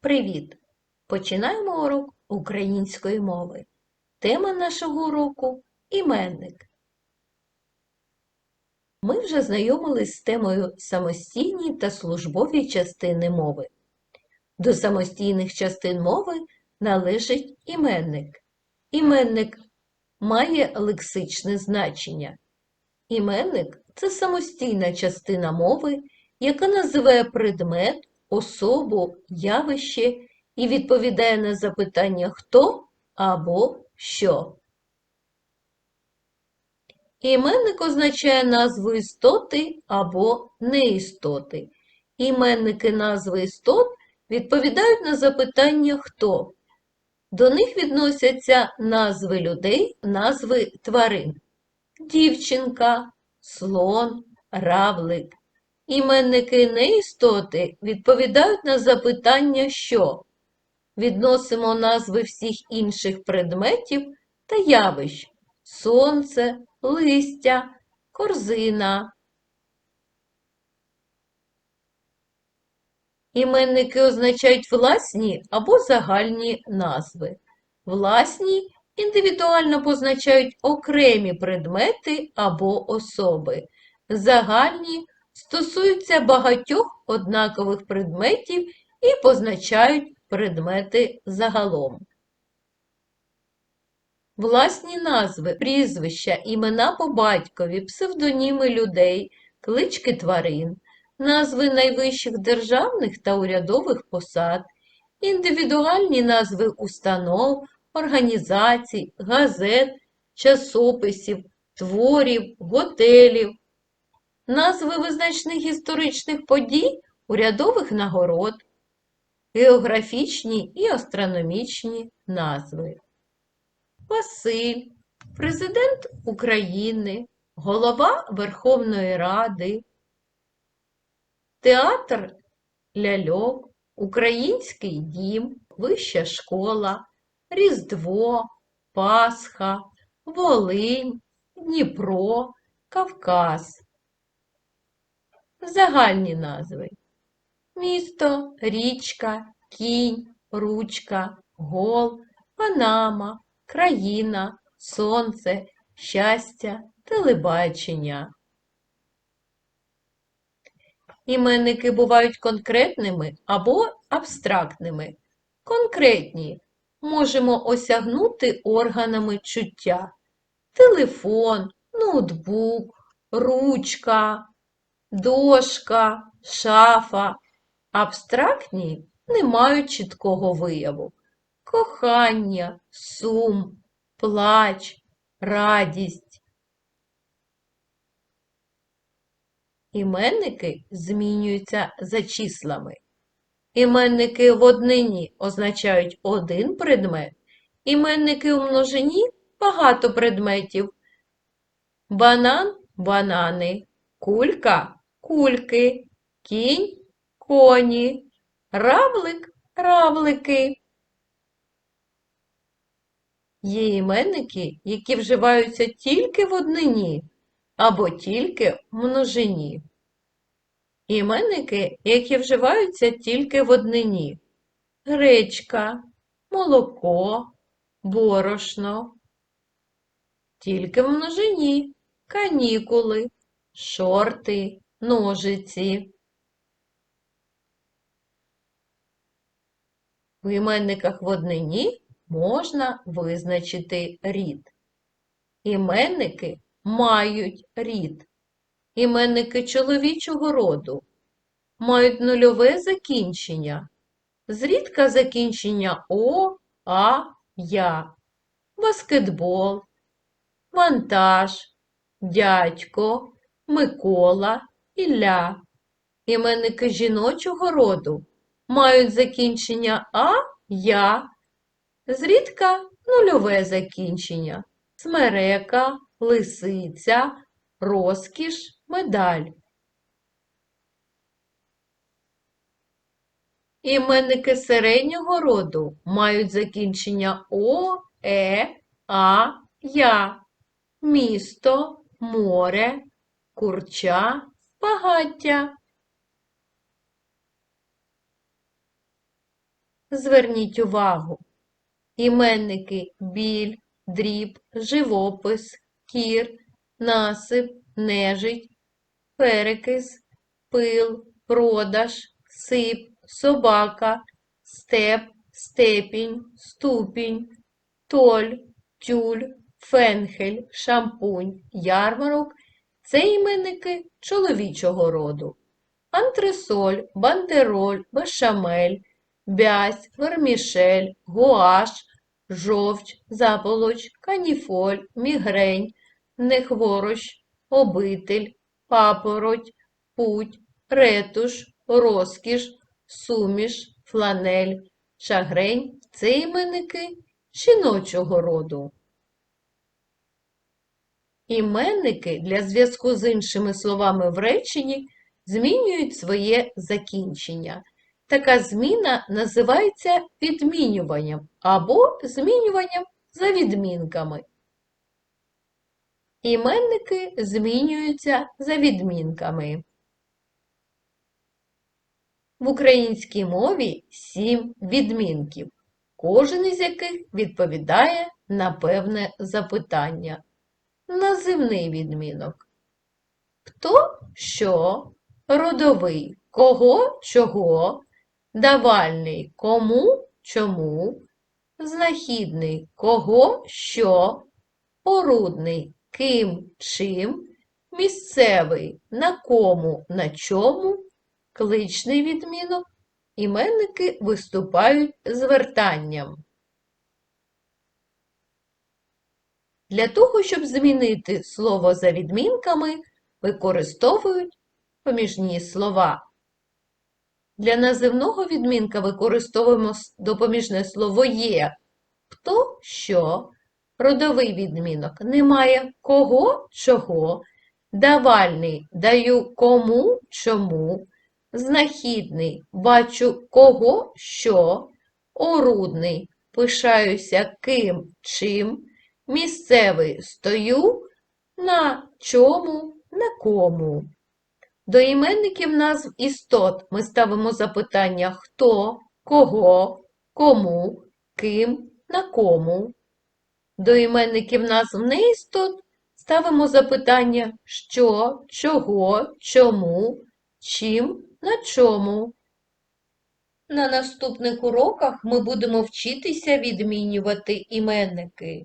Привіт! Починаємо урок української мови. Тема нашого уроку іменник. Ми вже знайомились з темою самостійні та службові частини мови. До самостійних частин мови належить іменник. Іменник має лексичне значення. Іменник це самостійна частина мови, яка називає предмет, особу, явище і відповідає на запитання хто або що. Іменник означає назву істоти або неістоти. Іменники назви істот відповідають на запитання хто. До них відносяться назви людей, назви тварин. Дівчинка, слон, равлик. Іменники неістоти відповідають на запитання що. Відносимо назви всіх інших предметів та явищ сонце, листя, корзина. Іменники означають власні або загальні назви. Власні індивідуально позначають окремі предмети або особи. Загальні стосуються багатьох однакових предметів і позначають предмети загалом. Власні назви, прізвища, імена по батькові, псевдоніми людей, клички тварин, назви найвищих державних та урядових посад, індивідуальні назви установ, організацій, газет, часописів, творів, готелів, назви визначних історичних подій, урядових нагород, географічні і астрономічні назви. Василь, президент України, голова Верховної Ради, театр ляльок, Український дім, Вища школа, Різдво, Пасха, Волинь, Дніпро, Кавказ. Загальні назви місто, річка, кінь, ручка, гол, Панама, країна, сонце, щастя, телебачення. Іменники бувають конкретними або абстрактними. Конкретні можемо осягнути органами чуття. Телефон, ноутбук, ручка, дошка, шафа. Абстрактні не мають чіткого вияву. Кохання, сум, плач, радість. Іменники змінюються за числами. Іменники в однині означають один предмет, іменники у множині багато предметів. Банан банани, кулька кульки, кінь коні, равлик равлики. Є іменники, які вживаються тільки в однині або тільки в множині. Іменники, які вживаються тільки в однині гречка, молоко, борошно, тільки в множині канікули, шорти, ножиці. В іменниках в однині можна визначити рід. Іменники мають рід. Іменники чоловічого роду мають нульове закінчення, зрідка закінчення О, А, Я, баскетбол, вантаж, дядько, Микола, Ілля. Іменники жіночого роду мають закінчення А, Я, зрідка нульове закінчення, смерека, лисиця, розкіш, медаль. Іменники середнього роду мають закінчення О, Е, А, Я, місто, море, курча, багаття. Зверніть увагу. Іменники біль, дріб, живопис, кір, насип, нежить, перекис, пил, продаж, сип, собака, степ, степінь, ступінь, толь, тюль, фенхель, шампунь, ярмарок це іменники чоловічого роду. Антресоль, бандероль, бешамель, бязь, вермішель, гуаш, жовч, заполоч, каніфоль, мігрень, нехворощ, обитель, папороть, путь, ретуш, розкіш, суміш, фланель, шагрень це іменники жіночого роду. Іменники для зв'язку з іншими словами в реченні змінюють своє закінчення. Така зміна називається відмінюванням або змінюванням за відмінками. Іменники змінюються за відмінками. В українській мові сім відмінків, кожен із яких відповідає на певне запитання. Називний відмінок. Хто, що, родовий, кого, чого, давальний, кому, чому, знахідний, кого, що, орудний, ким, чим, місцевий, на кому, на чому, кличний відмінок, іменники виступають звертанням. Для того, щоб змінити слово за відмінками, використовують поміжні слова. Для називного відмінка використовуємо допоміжне слово є. Хто, що, родовий відмінок. Немає кого, чого, давальний даю кому, чому, знахідний бачу кого, що, орудний пишаюся ким, чим, місцевий стою на чому, на кому. До іменників назв істот ми ставимо запитання хто, кого, кому, ким, на кому. До іменників назв неістот ставимо запитання що, чого, чому, чим, на чому. На наступних уроках ми будемо вчитися відмінювати іменники.